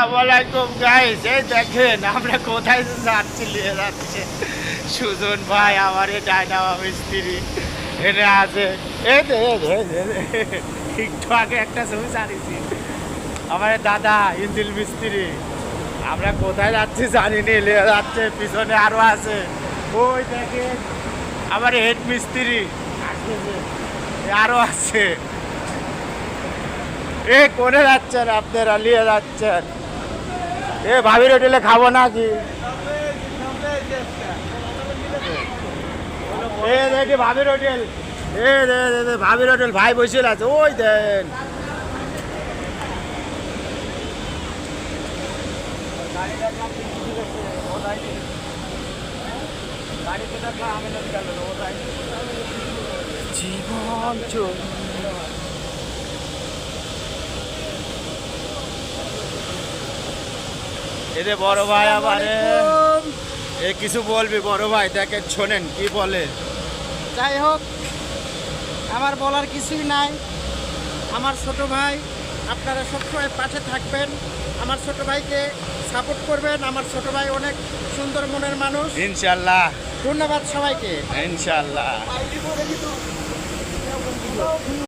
আসসালামাইকুম গাইস এই দেখেন, আমরা কোথায় যাচ্ছি, নিয়ে যাচ্ছে। সুজন ভাই, আমার এই ডায়নামা মিস্ত্রি। এনে আছে। এই। একটু আগে একটা ছবি ছাড়িয়েছি। আমার দাদা ইন্দিল মিস্ত্রি। আমরা কোথায় যাচ্ছি জানি নি নিয়ে যাচ্ছে, পিছনে আরও আছে। ওই দেখেন, আমার হেড মিস্ত্রি। আসতেছে আরও আছে। এ, কোনে যাচ্ছেন আপনারা? নিয়ে যাচ্ছেন। এ ভাবির হোটেলে খাব নাকি? এ দেখি ভাবির হোটেল। এ দে দে ভাবির হোটেল, ভাই বসে আছে ওই দেন। জীবন চল এদের বড় ভাই আবার এ কিছু বলবি বড় ভাই? দেখেন শোনেন কি বলে? যাই হোক আমার বলার কিছুই নাই। আমার ছোট ভাই আপনারা সবসময় পাশে থাকবেন। আমার ছোট ভাইকে সাপোর্ট করবেন। আমার ছোট ভাই অনেক সুন্দর মনের মানুষ। ইনশাল্লাহ। ধন্যবাদ সবাইকে। ইনশাল্লাহ।